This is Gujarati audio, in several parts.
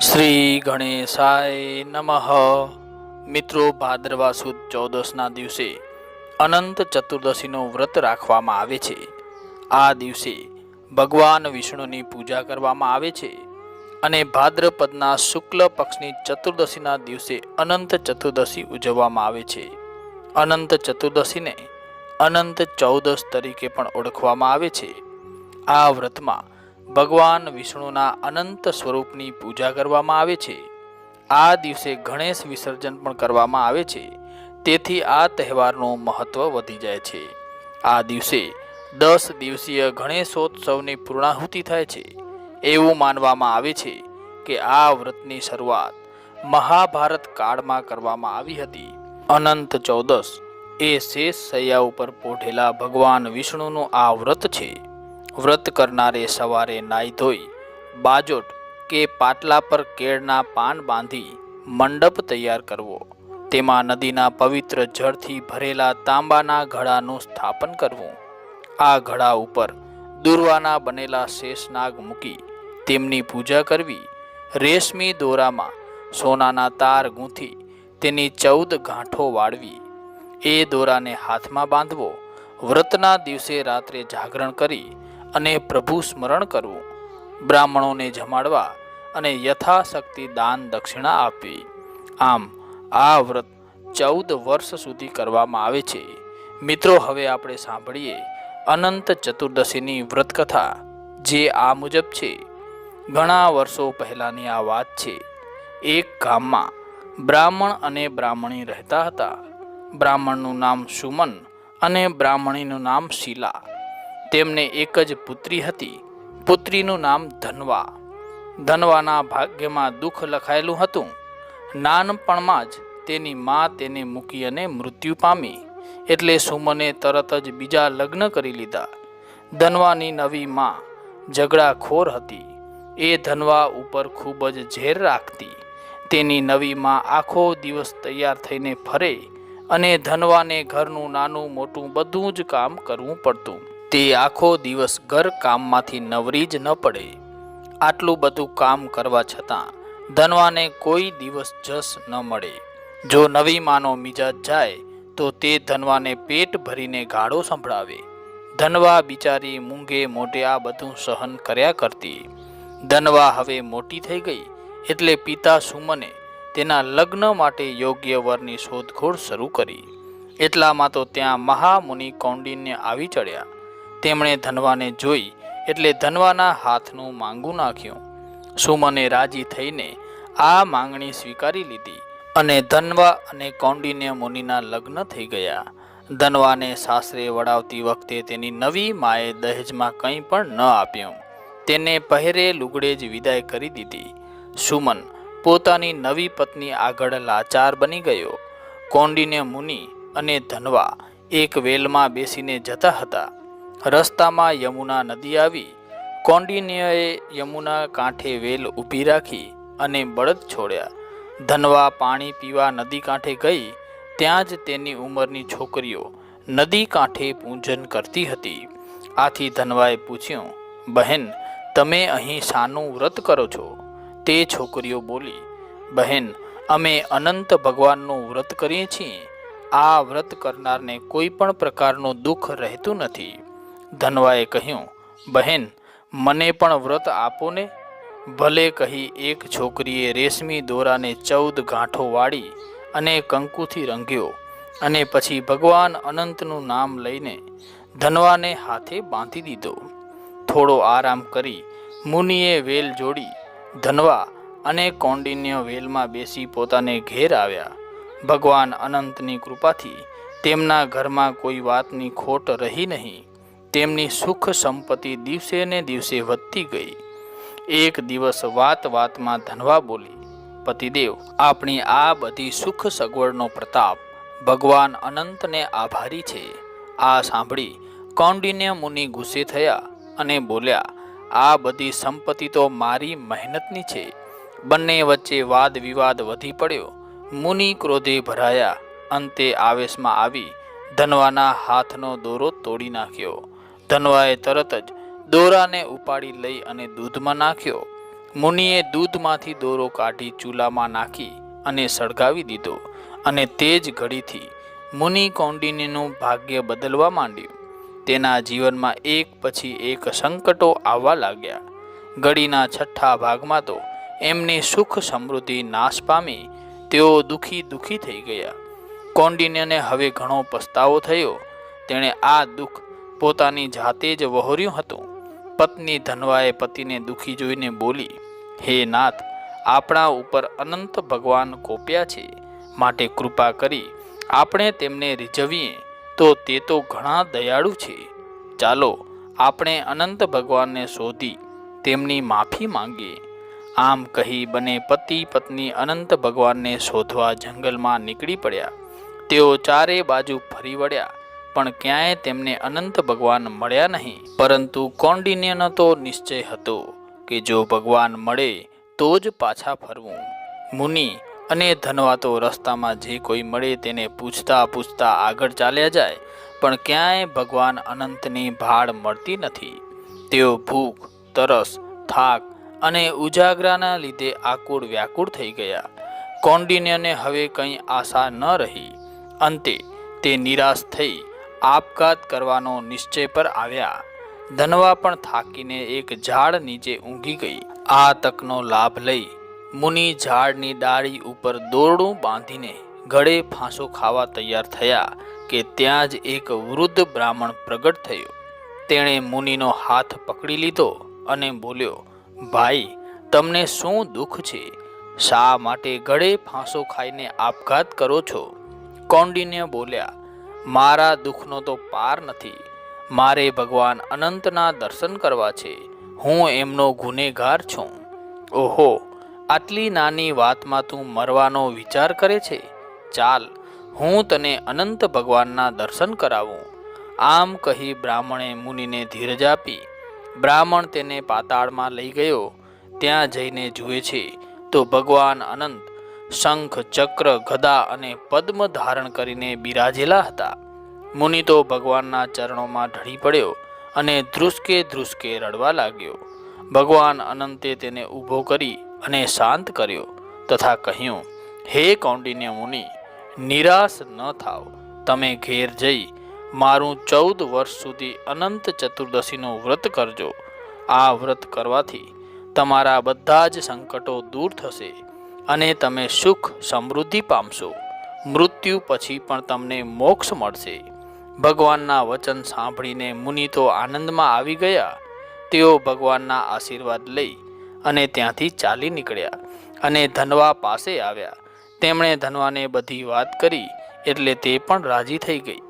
શ્રી ગણેશાય નમઃ. મિત્રો ભાદ્રવા સુદ ચૌદસના દિવસે અનંત ચતુર્દશીનું વ્રત રાખવામાં આવે છે. આ દિવસે ભગવાન વિષ્ણુની પૂજા કરવામાં આવે છે અને ભાદ્રપદના શુક્લ પક્ષની ચતુર્દશીના દિવસે અનંત ચતુર્દશી ઉજવવામાં આવે છે. અનંત ચતુર્દશીને અનંત ચૌદશ તરીકે પણ ઓળખવામાં આવે છે. આ વ્રતમાં ભગવાન વિષ્ણુના અનંત સ્વરૂપની પૂજા કરવામાં આવે છે. આ દિવસે ગણેશ વિસર્જન પણ કરવામાં આવે છે. તેથી આ તહેવારનું મહત્વ વધી જાય છે. આ દિવસે દસ દિવસીય ગણેશોત્સવની પૂર્ણાહુતિ થાય છે. એવું માનવામાં આવે છે કે આ વ્રતની શરૂઆત મહાભારત કાળમાં કરવામાં આવી હતી. અનંત ચૌદસ એ શેષ સૈયા ઉપર પોઢેલા ભગવાન વિષ્ણુનું આ વ્રત છે. વ્રત કરનારે સવારે નાઈ ધોઈ, બાજોટ કે પાટલા પર કેળના પાન બાંધી મંડપ તૈયાર કરવો. તેમાં નદીના પવિત્ર જળથી ભરેલા તાંબાના ઘડાનું સ્થાપન કરવું. આ ઘડા ઉપર દુર્વાના બનેલા શેષનાગ મૂકી તેમની પૂજા કરવી. રેશમી દોરામાં સોનાના તાર ગૂંથી તેની ચૌદ ગાંઠો વાળવી. એ દોરાને હાથમાં બાંધવો. વ્રતના દિવસે રાત્રે જાગરણ કરી અને પ્રભુ સ્મરણ કરવું. બ્રાહ્મણોને જમાડવા અને યથાશક્તિ દાન દક્ષિણા આપવી. આમ આ વ્રત ચૌદ વર્ષ સુધી કરવામાં આવે છે. મિત્રો, હવે આપણે સાંભળીએ અનંત ચતુર્દશીની વ્રતકથા, જે આ મુજબ છે. ઘણા વર્ષો પહેલાંની આ વાત છે. એક ગામમાં બ્રાહ્મણ અને બ્રાહ્મણી રહેતા હતા. બ્રાહ્મણનું નામ સુમન અને બ્રાહ્મણીનું નામ શીલા. તેમને એક જ પુત્રી હતી. પુત્રીનું નામ ધનવા. ધનવાના ભાગ્યમાં દુઃખ લખાયેલું હતું. નાનપણમાં જ તેની મા તેને મૂકી અને મૃત્યુ પામી. એટલે સુમને તરત જ બીજા લગ્ન કરી લીધા. ધનવાની નવી મા ઝઘડાખોર હતી. એ ધનવા ઉપર ખૂબ જ ઝેર રાખતી. તેની નવી મા આખો દિવસ તૈયાર થઈને ફરે અને ધનવાને ઘરનું નાનું મોટું બધું જ કામ કરવું પડતું. તે આખો દિવસ ઘર કામમાંથી નવરી જ ન પડે. આટલું બધું કામ કરવા છતાં ધનવાને કોઈ દિવસ જસ ન મળે. જો નવી માનો મિજાજ જાય, તો તે ધનવાને પેટ ભરીને ગાળો સંભળાવે. ધનવા બિચારી મૂંગે મોઢે આ બધું સહન કર્યા કરતી. ધનવા હવે મોટી થઈ ગઈ, એટલે પિતા સુમને તેના લગ્ન માટે યોગ્ય વરની શોધખોળ શરૂ કરી. એટલામાં તો ત્યાં મહામુનિ કૌંડિન્ય આવી ચડ્યા. તેમણે ધનવાને જોઈ એટલે ધનવાના હાથનું માંગું નાખ્યું. સુમને રાજી થઈને આ માંગણી સ્વીકારી લીધી અને ધનવા અને કૌંડિન્ય મુનિના લગ્ન થઈ ગયા. ધનવાને સાસરે વડાવતી વખતે તેની નવી માએ દહેજમાં કંઈ પણ ન આપ્યું. તેને પહેરે લુગડે જ વિદાય કરી દીધી. સુમન પોતાની નવી પત્ની આગળ લાચાર બની ગયો. કૌંડિન્ય મુનિ અને ધનવા એક વેલમાં બેસીને જતા હતા. રસ્તામાં યમુના નદી આવી, કૌંડિન્યએ યમુના કાંઠે વેલ ઊભી રાખી અને બળદ છોડ્યા. ધનવા પાણી પીવા નદી કાંઠે ગઈ, ત્યાં જ તેની ઉંમરની છોકરીઓ નદી કાંઠે પૂજન કરતી હતી. આથી ધનવાએ પૂછ્યું, બહેન, તમે અહીં શાનું વ્રત કરો છો? તે છોકરીઓ બોલી, બહેન, અમે અનંત ભગવાનનું વ્રત કરીએ છીએ. આ વ્રત કરનારને કોઈ પણ પ્રકારનું દુઃખ રહેતું નથી. ધનવાએ કહ્યું, બહેન, મને પણ વ્રત આપો ને. ભલે કહી એક છોકરીએ રેશમી દોરાને ચૌદ ગાંઠો વાળી અને કંકુથી રંગ્યો અને પછી ભગવાન અનંતનું નામ લઈને ધનવાને હાથે બાંધી દીધો. થોડો આરામ કરી મુનિએ વેલ જોડી ધનવા અને કૌંડિન્ય વેલમાં બેસી પોતાને ઘેર આવ્યા. ભગવાન અનંતની કૃપાથી તેમના ઘરમાં કોઈ વાતની ખોટ રહી નહીં. તેમની સુખ સંપત્તિ દિવસે ને દિવસે વધતી ગઈ. એક દિવસ વાત વાતમાં ધનવા બોલી, પતિદેવ, આપણી આ બધી સુખ સગવડનો પ્રતાપ ભગવાન અનંતને આભારી છે. આ સાંભળી કૌંડિન્ય મુનિ ગુસ્સે થયા અને બોલ્યા, આ બધી સંપત્તિ તો મારી મહેનતની છે. બંને વચ્ચે વાદ વિવાદ વધી પડ્યો. મુનિ ક્રોધે ભરાયા. અંતે આવેશમાં આવી ધનવાના હાથનો દોરો તોડી નાખ્યો. ધનવાએ તરત જ દોરાને ઉપાડી લઈ અને દૂધમાં નાખ્યો. મુનિએ દૂધમાંથી દોરો કાઢી ચૂલામાં નાખી અને સળગાવી દીધો અને તે જ ઘડીથી મુનિ કૌંડિનીનું ભાગ્ય બદલવા માંડ્યું. તેના જીવનમાં એક પછી એક સંકટો આવવા લાગ્યા. ઘડીના છઠ્ઠા ભાગમાં તો એમની સુખ સમૃદ્ધિ નાશ પામી તેઓ દુઃખી દુઃખી થઈ ગયા. કૌંડિન્યને હવે ઘણો પસ્તાવો થયો. તેણે આ દુઃખ પોતાની જાતે જ વહોર્યું હતું. પત્ની ધનવાએ પતિને દુઃખી જોઈને બોલી, હે નાથ, આપણા ઉપર અનંત ભગવાન કોપ્યા છે. માટે કૃપા કરી, આપણે તેમને રીઝવીએ, તો તે તો ઘણા દયાળુ છે. ચાલો, આપણે અનંત ભગવાનને શોધી, તેમની માફી માંગીએ. આમ કહી બને પતિ પત્ની અનંત ભગવાનને શોધવા જંગલમાં નીકળી પડ્યા. તેઓ ચારે બાજુ ફરી વળ્યા. પણ ક્યાંય તેમને અનંત ભગવાન મળ્યા નહીં. પરંતુ કૌંડિન્યનો તો નિશ્ચય હતો કે જો ભગવાન મળે તો જ પાછા ફરવું. મુનિ અને ધનવા તો રસ્તામાં જે કોઈ મળે તેને પૂછતા પૂછતા આગળ ચાલ્યા જાય, પણ ક્યાંય ભગવાન અનંતની ભાળ મળતી નથી. તેઓ ભૂખ, તરસ, થાક અને ઉજાગરાના લીધે આકુળ વ્યાકુળ થઈ ગયા. કોન્ડિન્યને હવે કંઈ આશા ન રહી. અંતે તે નિરાશ થઈ આપઘાત કરવાનો નિશ્ચય પર આવ્યા. ધનવા પણ થાકીને એક ઝાડ નીચે ઊંઘી ગઈ. આ તકનો લાભ લઈ મુનિ ઝાડની ડાળી ઉપર દોરડું બાંધીને ગળે ફાંસો ખાવા તૈયાર થયા કે ત્યાં જ એક વૃદ્ધ બ્રાહ્મણ પ્રગટ થયો. તેણે મુનિનો હાથ પકડી લીધો અને બોલ્યો, ભાઈ, તમને શું દુઃખ છે? શા માટે ગળે ફાંસો ખાઈને આપઘાત કરો છો? કૌંડિન્ય બોલ્યા મારા દુઃખનો તો પાર નથી. મારે ભગવાન અનંતના દર્શન કરવા છે. હું એમનો ગુનેગાર છું. ઓહો, આટલી નાની વાતમાં તું મરવાનો વિચાર કરે છે? ચાલ, હું તને અનંત ભગવાનના દર્શન કરાવું. આમ કહી બ્રાહ્મણે મુનિને ધીરજ આપી. બ્રાહ્મણ તેને પાતાળમાં લઈ ગયો. ત્યાં જઈને જુએ છે, તો ભગવાન અનંત શંખ, ચક્ર, ગદા અને પદ્મ ધારણ કરીને બિરાજેલા હતા. મુનિ તો ભગવાનના ચરણોમાં ઢળી પડ્યો અને ધ્રુસકે ધ્રુસકે રડવા લાગ્યો. ભગવાન અનંતે તેને ઊભો કરી અને શાંત કર્યો તથા કહ્યું, હે કૌંડિન્ય મુનિ, નિરાશ ન થાવ. તમે ઘેર જઈ મારું ચૌદ વર્ષ સુધી અનંત ચતુર્દશીનું વ્રત કરજો. આ વ્રત કરવાથી તમારા બધા જ સંકટો દૂર થશે. અને તમે સુખ સમૃદ્ધિ પામશો. મૃત્યુ પછી પણ તમને મોક્ષ મળશે. ભગવાનના વચન સાંભળીને મુનિ તો આનંદમાં આવી ગયા. તેઓ ભગવાનના આશીર્વાદ લઈ અને ત્યાંથી ચાલી નીકળ્યા અને ધનવા પાસે આવ્યા. તેમણે ધનવાને બધી વાત કરી એટલે તે પણ રાજી થઈ ગઈ.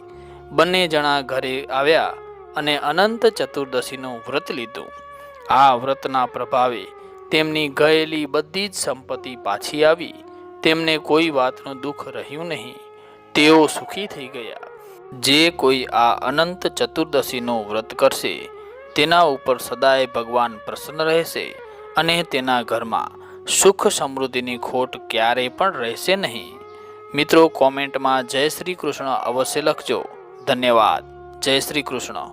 બંને જણા ઘરે આવ્યા અને અનંત ચતુર્દશીનું વ્રત લીધું. આ વ્રતના પ્રભાવે તેમની ગયેલી બધી જ સંપત્તિ પાછી આવી. તેમને કોઈ વાતનું દુઃખ રહ્યું નહીં. તેઓ સુખી થઈ ગયા. જે કોઈ આ અનંત ચતુર્દશીનું વ્રત કરશે, તેના ઉપર સદાય ભગવાન પ્રસન્ન રહેશે અને તેના ઘરમાં સુખ સમૃદ્ધિની ખોટ ક્યારેય પણ રહેશે નહીં. મિત્રો, કોમેન્ટમાં જય શ્રી કૃષ્ણ અવશ્ય લખજો. ધન્યવાદ. જય શ્રી કૃષ્ણ.